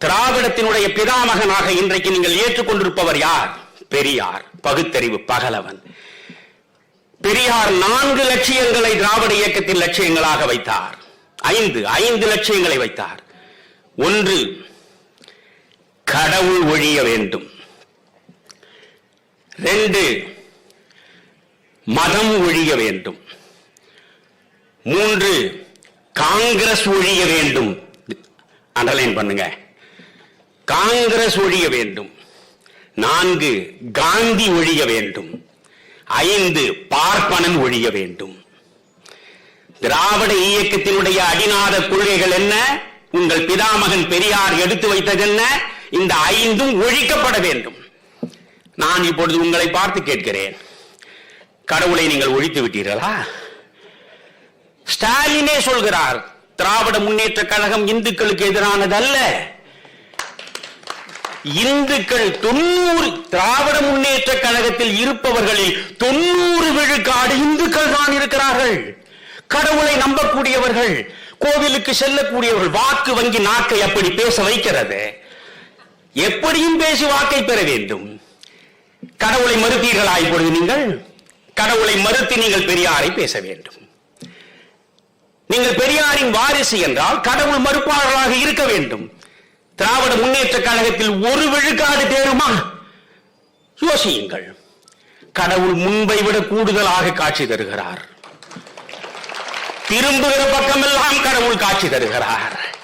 திராவிடத்தினுடைய பிதாமகனாக இன்றைக்கு நீங்கள் ஏற்றுக்கொண்டிருப்பவர் யார்? பெரியார். பகுத்தறிவு பகலவன். பெரியார் நான்கு லட்சியங்களை திராவிட இயக்கத்தின் லட்சியங்களாக வைத்தார். ஐந்து ஐந்து லட்சியங்களை வைத்தார். ஒன்று கடவுள் ஒழிய வேண்டும். ரெண்டு மதம் ஒழிய வேண்டும். மூன்று காங்கிரஸ் ஒழிய வேண்டும். அண்டர்லைன் பண்ணுங்க. காங்கிரஸ் ஒழிய வேண்டும். நான்கு காந்தி ஒழிய வேண்டும். ஐந்து பார்ப்பனன் ஒழிய வேண்டும். திராவிட இயக்கத்தினுடைய அடிநாத கொள்கைகள் என்ன? உங்கள் பிதாமகன் பெரியார் எடுத்து வைத்தது என்ன? இந்த ஐந்தும் ஒழிக்கப்பட வேண்டும். நான் இப்பொழுது உங்களை பார்த்து கேட்கிறேன். கடவுளை நீங்கள் ஒழித்து விட்டீர்களா? ஸ்டாலினே சொல்கிறார் திராவிட முன்னேற்ற கழகம் இந்துக்களுக்கு எதிரானதல்ல. இந்துக்கள் தொண்ணூறு திராவிட முன்னேற்ற கழகத்தில் இருப்பவர்களில் தொண்ணூறு விழுக்காடு இந்துக்கள் தான் இருக்கிறார்கள். கடவுளை நம்பக்கூடியவர்கள் கோவிலுக்கு செல்லக்கூடியவர்கள் வாக்கு வங்கி நாக்கை அப்படி பேச வைக்கிறது. எப்படியும் பேசி வாக்கை பெற வேண்டும். கடவுளை மறுத்தீர்களா இப்பொழுது நீங்கள்? கடவுளை மறுத்து நீங்கள் பெரியாரை பேச வேண்டும். நீங்கள் பெரியாரின் வாரிசு என்றால் கடவுள் மறுப்பாளர்களாக இருக்க வேண்டும். திராவிட முன்னேற்ற கழகத்தில் ஒரு விழுக்காடு தேருமா? யோசியுங்கள். கடவுள் முன்பை விட கூடுதலாக காட்சி தருகிறார். திரும்புகிற பக்கமெல்லாம் கடவுள் காட்சி தருகிறார்.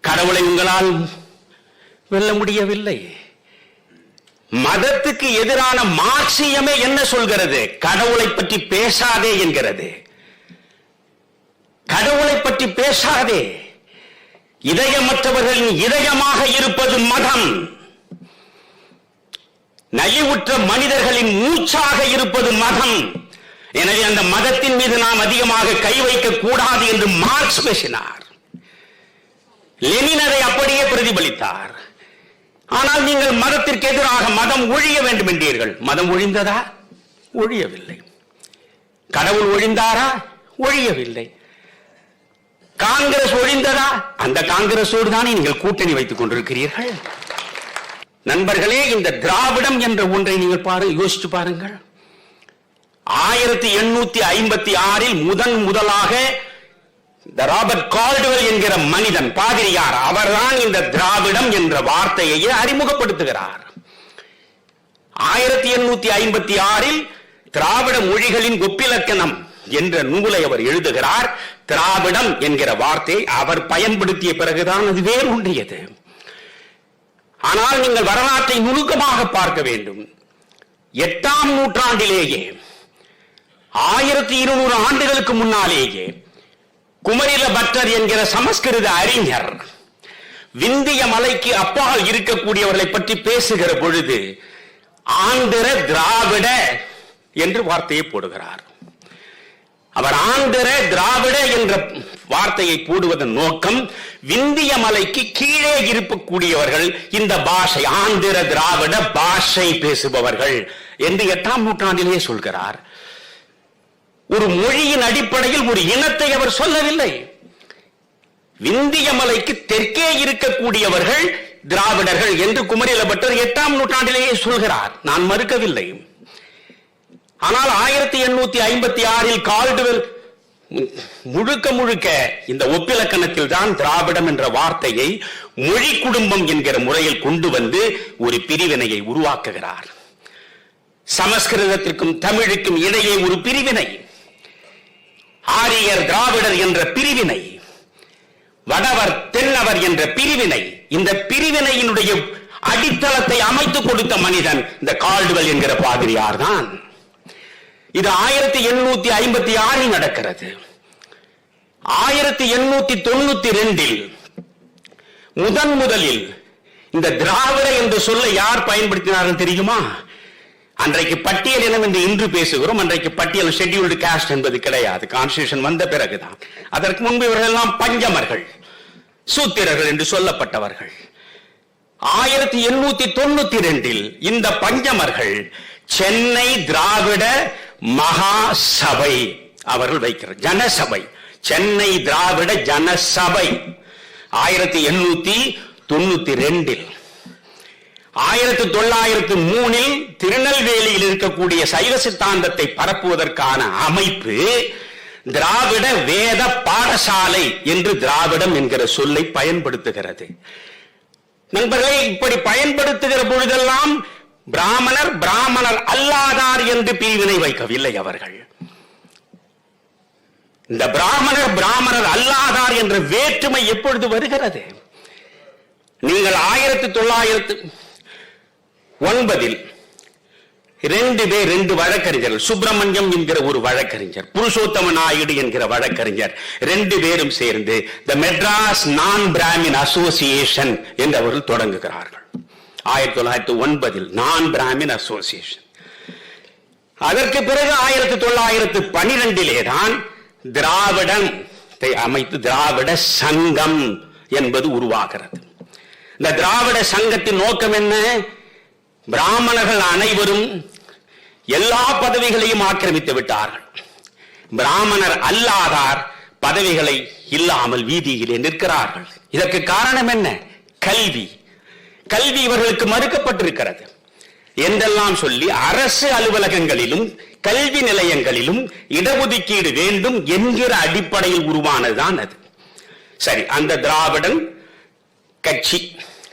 கடவுளை உங்களால் வெல்ல முடியவில்லை. மதத்துக்கு எதிரான மார்க்சியமே என்ன சொல்கிறது? கடவுளை பற்றி பேசாதே என்கிறது. கடவுளை பற்றி பேசாதே. இதயமற்றவர்களின் இதயமாக இருப்பது மதம். நலிவுற்ற மனிதர்களின் மூச்சாக இருப்பது மதம். எனவே அந்த மதத்தின் மீது நாம் அதிகமாக கை வைக்க கூடாது என்று மார்க்ஸ் பேசினார். லெனின் அதை அப்படியே பிரதிபலித்தார். ஆனால் நீங்கள் மதத்திற்கு எதிராக மதம் ஒழிய வேண்டும் என்றீர்கள். மதம் ஒழிந்ததா? ஒழியவில்லை. கடவுள் ஒழிந்தாரா? ஒழியவில்லை. காங்கிரஸ் அந்த காங்கிரசோடு தானே நீங்கள் கூட்டணி வைத்துக் கொண்டிருக்கிறீர்கள்? நண்பர்களே இந்த திராவிடம் என்ற ஒன்றை நீங்கள் பாரு யோசிச்சு பாருங்கள். ஆயிரத்தி எண்ணூத்தி ஐம்பத்தி ஆறில் முதன் முதலாக ராபர்ட் கால்டுவெல் என்கிற மனிதன் பாதிரியார் அவர்தான் இந்த திராவிடம் என்ற வார்த்தையை அறிமுகப்படுத்துகிறார். ஆயிரத்தி எண்ணூத்தி ஐம்பத்தி ஆறில் திராவிட மொழிகளின் ஒப்பிலக்கணம் என்ற நூலை அவர் எழுதுகிறார். திராவிடம் என்கிற வார்த்தை அவர் பயன்படுத்திய பிறகுதான் அது வேறு ஒன்றியது. ஆனால் நீங்கள் வரலாற்றை நுணுக்கமாக பார்க்க வேண்டும். எட்டாம் நூற்றாண்டிலேயே ஆயிரத்தி இருநூறு ஆண்டுகளுக்கு முன்னாலேயே குமரில பட்டர் என்கிற சமஸ்கிருத அறிஞர் விந்திய மலைக்கு அப்பால் இருக்கக்கூடியவர்களை பற்றி பேசுகிற பொழுது ஆந்திர திராவிட என்று வார்த்தையை போடுகிறார். அவர் ஆந்திர திராவிட என்ற வார்த்தையை போடுவதன் நோக்கம் விந்திய மலைக்கு கீழே இருக்கக்கூடியவர்கள் இந்த பாஷை ஆந்திர திராவிட பாஷை பேசுபவர்கள் என்று எட்டாம் நூற்றாண்டிலேயே சொல்கிறார். ஒரு மொழியின் அடிப்படையில் ஒரு இனத்தை அவர் சொல்லவில்லை. விந்திய மலைக்கு தெற்கே இருக்கக்கூடியவர்கள் திராவிடர்கள் என்று குமரில பட்டர் எட்டாம் நூற்றாண்டிலேயே சொல்கிறார். நான் மறுக்கவில்லை. ஆனால் ஆயிரத்தி எண்ணூத்தி ஐம்பத்தி ஆறில் கால்டுவெல் முழுக்க முழுக்க இந்த ஒப்பிலக்கணத்தில் தான் திராவிடம் என்ற வார்த்தையை மொழி குடும்பம் என்கிற முறையில் கொண்டு வந்து ஒரு பிரிவினையை உருவாக்குகிறார். சமஸ்கிருதத்திற்கும் தமிழுக்கும் இடையே ஒரு பிரிவினை. ஆரியர் திராவிடர் என்ற பிரிவினை. வடவர் தென்னவர் என்ற பிரிவினை. இந்த பிரிவினையினுடைய அடித்தளத்தை அமைத்துக் கொடுத்த மனிதன் இந்த கால்டுவெல் என்கிற பாதிரியார் தான் இது ஆயிரத்தி எண்ணூத்தி ஐம்பத்தி ஆறில் நடக்கிறது. ஆயிரத்தி எண்ணூத்தி தொண்ணூத்தி ரெண்டில் முதன் முதலில் இந்த திராவிட என்று சொல்ல யார் பயன்படுத்தினார்கள் தெரியுமா? அன்றைக்கு பட்டியல் இனம் என்று இன்று பேசுகிறோம். அன்றைக்கு பட்டியல் ஷெட்யூல்டு காஸ்ட் என்பது கிடையாது. கான்ஸ்டியூஷன் வந்த பிறகுதான். அதற்கு முன்பு இவர்கள் எல்லாம் பஞ்சமர்கள் சூத்திரர்கள் என்று சொல்லப்பட்டவர்கள். ஆயிரத்தி எண்ணூத்தி தொண்ணூத்தி ரெண்டில் இந்த பஞ்சமர்கள் சென்னை திராவிட மகா சபை அவர்கள் வைக்கிறார். ஜனசபை. சென்னை திராவிட ஜனசபை. ஆயிரத்தி எண்ணூத்தி தொண்ணூத்தி ரெண்டில். ஆயிரத்தி தொள்ளாயிரத்தி மூணில் திருநெல்வேலியில் இருக்கக்கூடிய சைவ சித்தாந்தத்தை பரப்புவதற்கான அமைப்பு திராவிட வேத பாடசாலை என்று திராவிடம் என்கிற சொல்லை பயன்படுத்துகிறது. நண்பர்களே இப்படி பயன்படுத்துகிற பொழுதெல்லாம் பிராமணர் பிராமணர் அல்லாதார் என்று பிரிவினை வைக்கவில்லை அவர்கள். இந்த பிராமணர் பிராமணர் அல்லாதார் என்ற வேற்றுமை எப்பொழுது வருகிறது? நீங்கள் ஆயிரத்தி தொள்ளாயிரத்து ஒன்பதில் ரெண்டு பேர் ரெண்டு வழக்கறிஞர்கள் சுப்பிரமணியம் என்கிற ஒரு வழக்கறிஞர் புருஷோத்தம நாயுடு என்கிற வழக்கறிஞர் ரெண்டு பேரும் சேர்ந்து த மெட்ராஸ் நான் பிராமின் அசோசியேஷன் என்று அவர்கள் தொடங்குகிறார்கள். ஆயிரத்தி தொள்ளாயிரத்தி ஒன்பதில் நான் பிராமின் அசோசியேஷன் அதற்கு பிறகு ஆயிரத்தி தொள்ளாயிரத்து பனிரெண்டிலே தான் திராவிடம் அமைத்து திராவிட சங்கம் என்பது உருவாகிறது. இந்த திராவிட சங்கத்தின் நோக்கம் என்ன? பிராமணர்கள் அனைவரும் எல்லா பதவிகளையும் ஆக்கிரமித்து விட்டார்கள். பிராமணர் அல்லாதார் பதவிகளை இல்லாமல் வீதியிலே நிற்கிறார்கள். இதற்கு காரணம் என்ன? கல்வி. கல்வி இவர்களுக்கு மறுக்கப்பட்டிருக்கிறது. என்றெல்லாம் சொல்லி அரசு அலுவலகங்களிலும் கல்வி நிலையங்களிலும் இடஒதுக்கீடு வேண்டும் என்கிற அடிப்படையில் உருவானதுதான் அது. சரி அந்த திராவிடன் கட்சி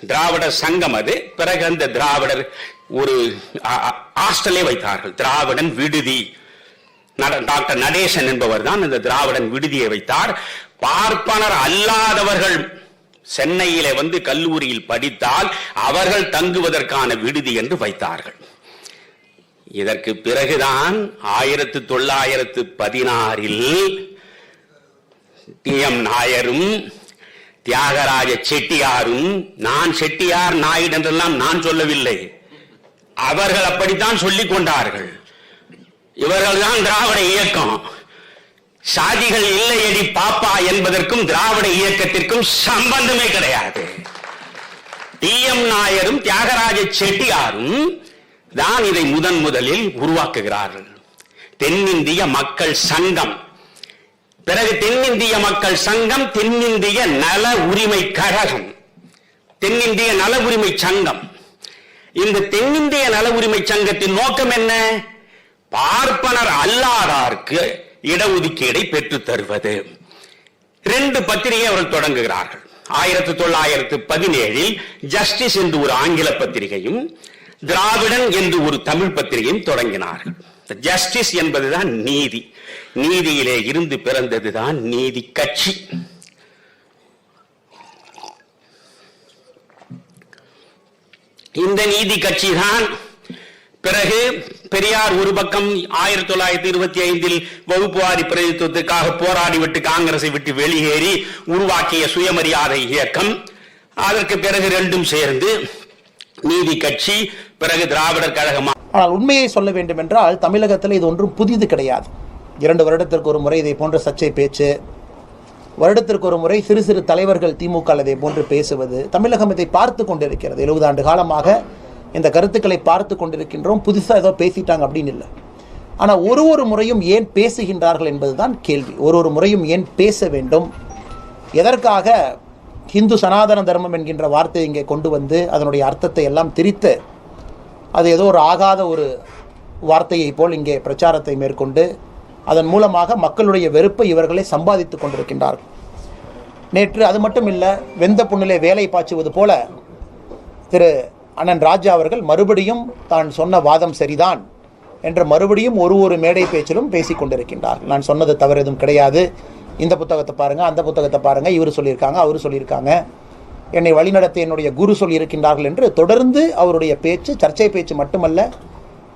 திராவிட சங்கம் அது. பிறகு அந்த திராவிடர் ஒரு ஹாஸ்டலே வைத்தார்கள். திராவிடன் விடுதி. டாக்டர் நடேசன் என்பவர் தான் இந்த திராவிடன் விடுதியை வைத்தார். பார்ப்பனர் அல்லாதவர்கள் சென்னையிலே வந்து கல்லூரியில் படித்தால் அவர்கள் தங்குவதற்கான விடுதி என்று வைத்தார்கள். இதற்கு பிறகுதான் ஆயிரத்து தொள்ளாயிரத்து பதினாறில் டி. எம். நாயரும் தியாகராஜ செட்டியாரும் நான் செட்டியார் நாயுடு என்றெல்லாம் நான் சொல்லவில்லை. அவர்கள் அப்படித்தான் சொல்லிக் கொண்டார்கள். இவர்கள் தான் திராவிட இயக்கம். சாதிகள் இல்லையடி பாப்பா என்பதற்கும் திராவிட இயக்கத்திற்கும் சம்பந்தமே கிடையாது. டி எம் நாயரும் தியாகராஜ செட்டியாரும் தான் இதை முதன் முதலில் உருவாக்குகிறார்கள். தென்னிந்திய மக்கள் சங்கம். பிறகு தென்னிந்திய மக்கள் சங்கம் தென்னிந்திய நல உரிமை கழகம். தென்னிந்திய நல உரிமை சங்கம். இந்த தென்னிந்திய நல உரிமை சங்கத்தின் நோக்கம் என்ன? பார்ப்பனர் அல்லாதார்க்கு இடஒதுக்கீடை பெற்றுத் தருவது. ரெண்டு பத்திரிகை அவர்கள் தொடங்குகிறார்கள். ஆயிரத்தி தொள்ளாயிரத்து பதினேழில் ஜஸ்டிஸ் என்று ஒரு ஆங்கில பத்திரிகையும் திராவிடன் என்று ஒரு தமிழ் பத்திரிகையும் தொடங்கினார்கள். ஜஸ்டிஸ் என்பதுதான் நீதி. நீதியிலே இருந்து பிறந்ததுதான் நீதி கட்சி. இந்த நீதி கட்சி தான் பிறகு பெரியார் ஒரு பக்கம் ஆயிரத்தி தொள்ளாயிரத்தி இருபத்தி ஐந்தில் வகுப்புவாரி பிரதித்துவத்துக்காக போராடி விட்டு காங்கிரஸை விட்டு வெளியேறி உருவாக்கிய சுயமரியாதை இயக்கம். அதற்கு பிறகு ரெண்டும் சேர்ந்து நீதி கட்சி பிறகு திராவிடர் கழகம் ஆனால் உண்மையை சொல்ல வேண்டும் என்றால் தமிழகத்தில் இது ஒன்றும் புதிது கிடையாது. இரண்டு வருடத்திற்கு ஒரு முறை இதை போன்ற சர்ச்சை பேச்சு வருடத்திற்கு ஒரு முறை சிறு சிறு தலைவர்கள் திமுக இதை போன்று பேசுவது தமிழகம் இதை பார்த்து கொண்டிருக்கிறது. எழுபது ஆண்டு காலமாக இந்த கருத்துக்களை பார்த்து கொண்டிருக்கின்றோம். புதுசாக ஏதோ பேசிட்டாங்க அப்படின்னு இல்லை. ஆனால் ஒரு ஒரு முறையும் ஏன் பேசுகின்றார்கள் என்பதுதான் கேள்வி. ஒரு ஒரு முறையும் ஏன் பேச வேண்டும்? எதற்காக ஹிந்து சனாதன தர்மம் என்கின்ற வார்த்தையை இங்கே கொண்டு வந்து அதனுடைய அர்த்தத்தை எல்லாம் திரித்து அது ஏதோ ஒரு ஆகாத ஒரு வார்த்தையை போல் இங்கே பிரச்சாரத்தை மேற்கொண்டு அதன் மூலமாக மக்களுடைய வெறுப்பை இவர்களை சம்பாதித்து கொண்டிருக்கின்றார்கள். நேற்று அது மட்டும் இல்லை வெந்த புண்ணிலே வேலை பாய்ச்சுவது போல திரு அண்ணன் ராஜா அவர்கள் மறுபடியும் தான் சொன்ன வாதம் சரிதான் என்று மறுபடியும் ஒரு ஒரு மேடை பேச்சிலும் பேசிக் கொண்டிருக்கின்றார். நான் சொன்னது தவறு எதுவும் கிடையாது. இந்த புத்தகத்தை பாருங்கள் அந்த புத்தகத்தை பாருங்க. இவர் சொல்லியிருக்காங்க அவர் சொல்லியிருக்காங்க. என்னை வழிநடத்த என்னுடைய குரு சொல்லியிருக்கின்றார்கள் என்று தொடர்ந்து அவருடைய பேச்சு சர்ச்சை பேச்சு மட்டுமல்ல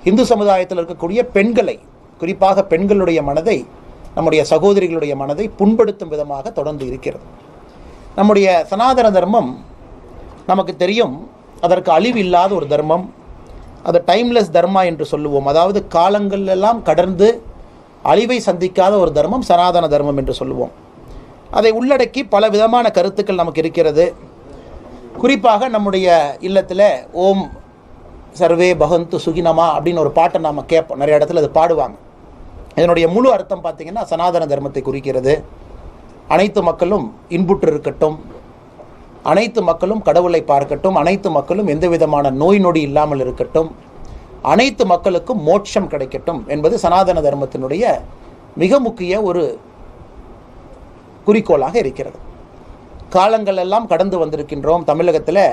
இந்து சமுதாயத்தில் இருக்கக்கூடிய பெண்களை குறிப்பாக பெண்களுடைய மனதை நம்முடைய சகோதரிகளுடைய மனதை புண்படுத்தும் விதமாக தொடர்ந்து இருக்கிறது. நம்முடைய சனாதன தர்மம் நமக்கு தெரியும் அதற்கு அழிவு இல்லாத ஒரு தர்மம் அது டைம்லெஸ் தர்மா என்று சொல்லுவோம். அதாவது காலங்களெல்லாம் கடந்து அழிவை சந்திக்காத ஒரு தர்மம் சனாதன தர்மம் என்று சொல்லுவோம். அதை உள்ளடக்கி பல விதமான கருத்துக்கள் நமக்கு இருக்கிறது. குறிப்பாக நம்முடைய இல்லத்தில் ஓம் சர்வே பகந்து சுகினமா அப்படின்னு ஒரு பாட்டை நாம் கேட்போம். நிறைய இடத்துல அது பாடுவாங்க. இதனுடைய முழு அர்த்தம் பார்த்திங்கன்னா சனாதன தர்மத்தை குறிக்கிறது. அனைத்து மக்களும் இன்புற்று இருக்கட்டும். அனைத்து மக்களும் கடவுளை பார்க்கட்டும் அனைத்து மக்களும் எந்த விதமான நோய் நொடி இல்லாமல் இருக்கட்டும் அனைத்து மக்களுக்கும் மோட்சம் கிடைக்கட்டும் என்பது சனாதன தர்மத்தினுடைய மிக முக்கிய ஒரு குறிக்கோளாக இருக்கிறது. காலங்கள் எல்லாம் கடந்து வந்திருக்கின்றோம். தமிழகத்தில்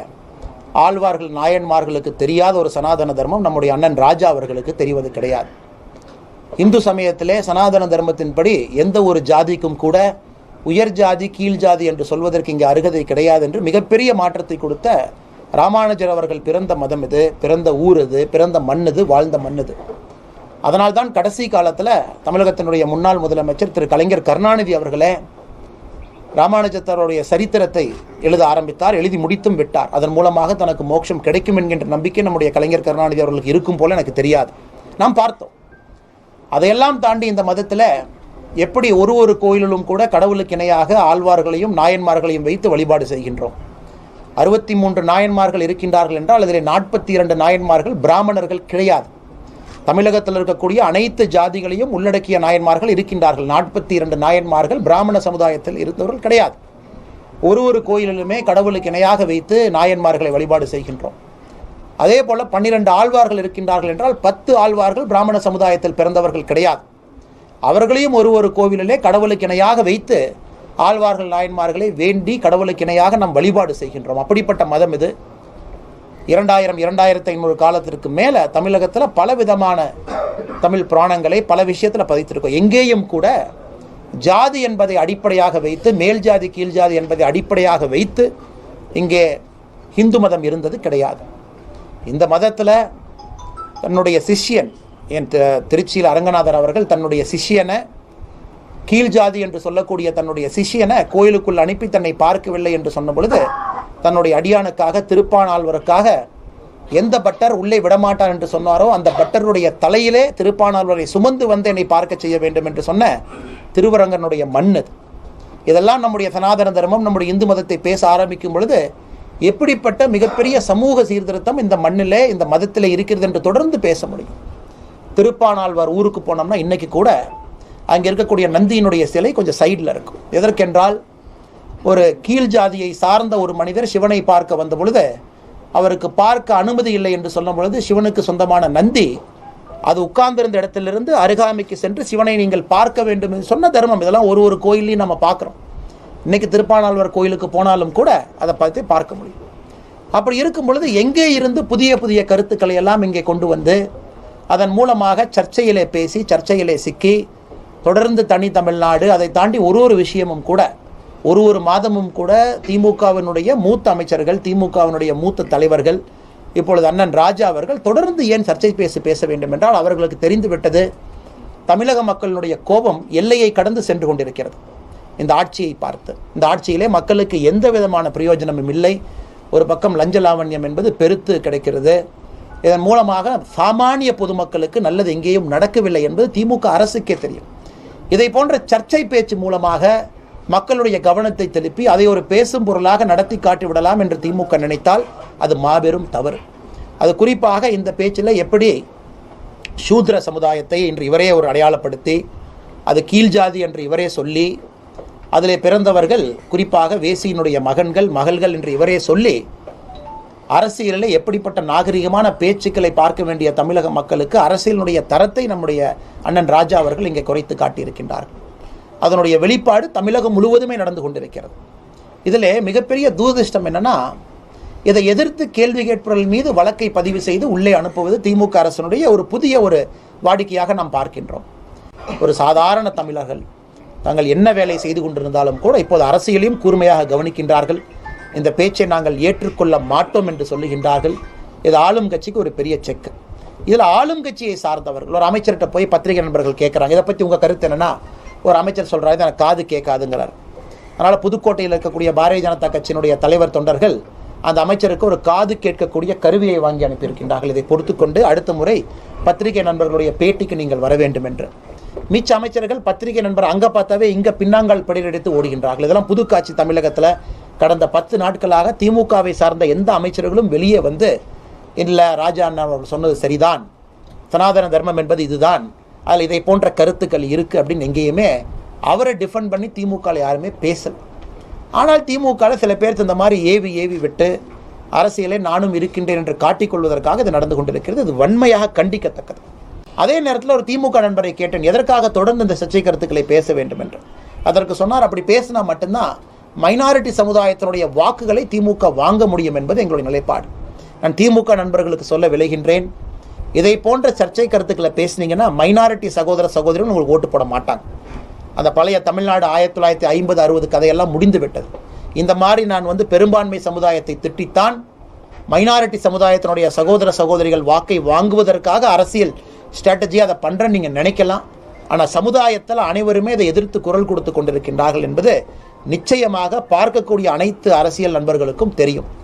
ஆழ்வார்கள் நாயன்மார்களுக்கு தெரியாத ஒரு சனாதன தர்மம் நம்முடைய அண்ணன் ராஜா அவர்களுக்கு தெரிவது கிடையாது. இந்து சமயத்திலே சனாதன தர்மத்தின்படி எந்த ஒரு ஜாதிக்கும் கூட உயர் ஜாதி கீழ் ஜாதி என்று சொல்வதற்கு இங்கே அருகதை கிடையாது என்று மிகப்பெரிய மாற்றத்தை கொடுத்த ராமானுஜர் அவர்கள் பிறந்த மதம் இது. பிறந்த ஊர் இது. பிறந்த மண் இது. வாழ்ந்த மண் இது. அதனால்தான் கடைசி காலத்தில் தமிழகத்தினுடைய முன்னாள் முதலமைச்சர் திரு கலைஞர் கருணாநிதி அவர்களே ராமானுஜத்தருடைய சரித்திரத்தை எழுத ஆரம்பித்தார் எழுதி முடித்தும் விட்டார். அதன் மூலமாக தனக்கு மோட்சம் கிடைக்கும் என்கின்ற நம்பிக்கை நம்முடைய கலைஞர் கருணாநிதி அவர்களுக்கு இருக்கும் போல எனக்கு தெரியாது. நாம் பார்த்தோம். அதையெல்லாம் தாண்டி இந்த மதத்தில் எப்படி ஒரு ஒரு கோயிலிலும் கூட கடவுளுக்கு இணையாக ஆழ்வார்களையும் நாயன்மார்களையும் வைத்து வழிபாடு செய்கின்றோம். அறுபத்தி மூன்று நாயன்மார்கள் இருக்கின்றார்கள் என்றால் அதில் நாற்பத்தி இரண்டு நாயன்மார்கள் பிராமணர்கள் கிடையாது. தமிழகத்தில் இருக்கக்கூடிய அனைத்து ஜாதிகளையும் உள்ளடக்கிய நாயன்மார்கள் இருக்கின்றார்கள். நாற்பத்தி இரண்டு நாயன்மார்கள் பிராமண சமுதாயத்தில் இருந்தவர்கள் கிடையாது. ஒரு ஒரு கோயிலிலுமே கடவுளுக்கு இணையாக வைத்து நாயன்மார்களை வழிபாடு செய்கின்றோம். அதே போல் பன்னிரண்டு ஆழ்வார்கள் இருக்கின்றார்கள் என்றால் பத்து ஆழ்வார்கள் பிராமண சமுதாயத்தில் பிறந்தவர்கள் கிடையாது. அவர்களையும் ஒரு ஒரு கோவிலிலே கடவுளுக்கு இணையாக வைத்து ஆழ்வார்கள் நாயன்மார்களை வேண்டி கடவுளுக்கு இணையாக நாம் வழிபாடு செய்கின்றோம். அப்படிப்பட்ட மதம் இது. இரண்டாயிரம் இரண்டாயிரத்தி ஐநூறு காலத்திற்கு மேலே தமிழகத்தில் பல விதமான தமிழ் புராணங்களை பல விஷயத்தில் பதித்திருக்கோம். எங்கேயும் கூட ஜாதி என்பதை அடிப்படையாக வைத்து மேல் ஜாதி கீழ் ஜாதி என்பதை அடிப்படையாக வைத்து இங்கே இந்து மதம் இருந்தது கிடையாது. இந்த மதத்தில் தன்னுடைய சிஷ்யன் என் திருச்சியில் அரங்கநாதர் அவர்கள் தன்னுடைய சிஷ்யனை கீழ் ஜாதி என்று சொல்லக்கூடிய தன்னுடைய சிஷ்யனை கோயிலுக்குள் அனுப்பி தன்னை பார்க்கவில்லை என்று சொன்ன பொழுது தன்னுடைய அடியானுக்காக திருப்பானாழ்வருக்காக எந்த பட்டர் உள்ளே விடமாட்டார் என்று சொன்னாரோ அந்த பட்டருடைய தலையிலே திருப்பானாழ்வரை சுமந்து வந்து என்னை பார்க்க செய்ய வேண்டும் என்று சொன்ன திருவரங்கனுடைய மண் அது. இதெல்லாம் நம்முடைய சனாதன தர்மம் நம்முடைய இந்து மதத்தை பேச ஆரம்பிக்கும் பொழுது எப்படிப்பட்ட மிகப்பெரிய சமூக சீர்திருத்தம் இந்த மண்ணிலே இந்த மதத்திலே இருக்கிறது என்று தொடர்ந்து பேச முடியும். திருப்பானாழ்வார் ஊருக்கு போனோம்னா இன்றைக்கி கூட அங்கே இருக்கக்கூடிய நந்தியினுடைய சிலை கொஞ்சம் சைடில் இருக்கும். எதற்கென்றால் ஒரு கீழ் ஜாதியை சார்ந்த ஒரு மனிதர் சிவனை பார்க்க வந்த பொழுது அவருக்கு பார்க்க அனுமதி இல்லை என்று சொன்ன பொழுது சிவனுக்கு சொந்தமான நந்தி அது உட்கார்ந்திருந்த இடத்திலிருந்து அருகாமைக்கு சென்று சிவனை நீங்கள் பார்க்க வேண்டும் என்று சொன்ன தர்மம். இதெல்லாம் ஒரு ஒரு கோயிலையும் நம்ம பார்க்குறோம். இன்றைக்கி திருப்பானாழ்வார் கோயிலுக்கு போனாலும் கூட அதை பார்த்து பார்க்க முடியும். அப்படி இருக்கும் பொழுது எங்கே இருந்து புதிய புதிய கருத்துக்களை எல்லாம் இங்கே கொண்டு வந்து அதன் மூலமாக சர்ச்சையிலே பேசி சர்ச்சையிலே சிக்கி தொடர்ந்து தனி தமிழ்நாடு அதை தாண்டி ஒரு ஒரு விஷயமும் கூட ஒரு ஒரு மாதமும் கூட திமுகவினுடைய மூத்த அமைச்சர்கள் திமுகவினுடைய மூத்த தலைவர்கள் இப்பொழுது அண்ணன் ராஜா அவர்கள் தொடர்ந்து ஏன் சர்ச்சை பேசி பேச வேண்டும் என்றால் அவர்களுக்கு தெரிந்துவிட்டது தமிழக மக்களினுடைய கோபம் எல்லையை கடந்து சென்று கொண்டிருக்கிறது. இந்த ஆட்சியை பார்த்து இந்த ஆட்சியிலே மக்களுக்கு எந்த விதமான பிரயோஜனமும் இல்லை ஒரு பக்கம் லஞ்ச லாவண்யம் என்பது பெருத்து கிடைக்கிறது இதன் மூலமாக சாமானிய பொதுமக்களுக்கு நல்லது எங்கேயும் நடக்கவில்லை என்பது திமுக அரசுக்கே தெரியும். இதை போன்ற சர்ச்சை பேச்சு மூலமாக மக்களுடைய கவனத்தை திருப்பி அதை ஒரு பேசும் பொருளாக நடத்தி காட்டி விடலாம் என்று திமுக நினைத்தால் அது மாபெரும் தவறு. அது குறிப்பாக இந்த பேச்சில் எப்படி சூத்ர சமுதாயத்தை இன்று இவரே ஒரு அடையாளப்படுத்தி அது கீழ் ஜாதி என்று இவரே சொல்லி அதிலே பிறந்தவர்கள் குறிப்பாக வேசியினுடைய மகன்கள் மகள்கள் என்று இவரே சொல்லி அரசியலில் எப்படிப்பட்ட நாகரிகமான பேச்சுக்களை பார்க்க வேண்டிய தமிழக மக்களுக்கு அரசியலினுடைய தரத்தை நம்முடைய அண்ணன் ராஜா அவர்கள் இங்கே குறைத்து காட்டியிருக்கின்றார்கள் அதனுடைய வெளிப்பாடு தமிழகம் முழுவதுமே நடந்து கொண்டிருக்கிறது. இதில் மிகப்பெரிய தூரதிர்ஷ்டம் என்னென்னா இதை எதிர்த்து கேள்வி கேட்பவர்கள் மீது வழக்கை பதிவு செய்து உள்ளே அனுப்புவது திமுக அரசினுடைய ஒரு புதிய ஒரு வாடிக்கையாக நாம் பார்க்கின்றோம். ஒரு சாதாரண தமிழர்கள் தாங்கள் என்ன வேலை செய்து கொண்டிருந்தாலும் கூட இப்போது அரசியலையும் கூர்மையாக கவனிக்கின்றார்கள். இந்த பேச்சை நாங்கள் ஏற்றுக்கொள்ள மாட்டோம் என்று சொல்லுகின்றார்கள். இது ஆளும் கட்சிக்கு ஒரு பெரிய செக். இதில் ஆளும் கட்சியை சார்ந்தவர்கள் ஒரு அமைச்சர்கிட்ட போய் பத்திரிகை நண்பர்கள் கேட்குறாங்க. இதை பற்றி உங்கள் கருத்து என்னன்னா ஒரு அமைச்சர் சொல்கிறாரு எனக்கு காது கேட்காதுங்கிறார். அதனால் புதுக்கோட்டையில் இருக்கக்கூடிய பாரதிய ஜனதா கட்சியினுடைய தலைவர் தொண்டர்கள் அந்த அமைச்சருக்கு ஒரு காது கேட்கக்கூடிய கருவியை வாங்கி அனுப்பியிருக்கின்றார்கள். இதை பொறுத்துக்கொண்டு அடுத்த முறை பத்திரிகை நண்பர்களுடைய பேட்டிக்கு நீங்கள் வர வேண்டும் என்று. மிச்ச அமைச்சர்கள் பத்திரிகை நண்பர் அங்கே பார்த்தாவே இங்கே பின்னாங்கால் படியெடுத்து ஓடுகின்றார்கள். இதெல்லாம் புது காட்சி தமிழகத்தில் கடந்த பத்து நாட்களாக திமுகவை சார்ந்த எந்த அமைச்சர்களும் வெளியே வந்து இல்லை ராஜா அண்ணா அவர்கள் சொன்னது சரிதான். சனாதன தர்மம் என்பது இதுதான். அதில் இதை போன்ற கருத்துக்கள் இருக்குது அப்படின்னு எங்கேயுமே அவரை டிஃபெண்ட் பண்ணி திமுகவில் யாருமே பேசலை. ஆனால் திமுகவில் சில பேர் இந்த மாதிரி ஏவி ஏவி விட்டு அரசியலே நானும் இருக்கின்றேன் என்று காட்டிக்கொள்வதற்காக இது நடந்து கொண்டிருக்கிறது. இது வன்மையாக கண்டிக்கத்தக்கது. அதே நேரத்தில் ஒரு திமுக நண்பரை கேட்டேன் எதற்காக தொடர்ந்து இந்த சர்ச்சை கருத்துக்களை பேச வேண்டும்? என்று. அதற்கு சொன்னார் அப்படி பேசினா மட்டும்தான் மைனாரிட்டி சமுதாயத்தினுடைய வாக்குகளை திமுக வாங்க முடியும் என்பது எங்களுடைய நிலைப்பாடு. நான் திமுக நண்பர்களுக்கு சொல்ல விளைகின்றேன் இதை போன்ற சர்ச்சை கருத்துக்களை பேசுனீங்கன்னா மைனாரிட்டி சகோதர சகோதரிகள் உங்களுக்கு ஓட்டு போட மாட்டாங்க. அந்த பழைய தமிழ்நாடு ஆயிரத்தி தொள்ளாயிரத்தி ஐம்பது அறுபது கதையெல்லாம் முடிந்து விட்டது. இந்த மாதிரி நான் வந்து பெரும்பான்மை சமுதாயத்தை திட்டித்தான் மைனாரிட்டி சமுதாயத்தினுடைய சகோதர சகோதரிகள் வாக்கை வாங்குவதற்காக அரசியல் ஸ்ட்ராட்டஜி அதை பண்ணுறேன்னு நீங்கள் நினைக்கலாம். ஆனால் சமுதாயத்தில் அனைவருமே இதை எதிர்த்து குரல் கொடுத்து கொண்டிருக்கின்றார்கள் என்பது நிச்சயமாக பார்க்கக்கூடிய அனைத்து அரசியல் நண்பர்களுக்கும் தெரியும்.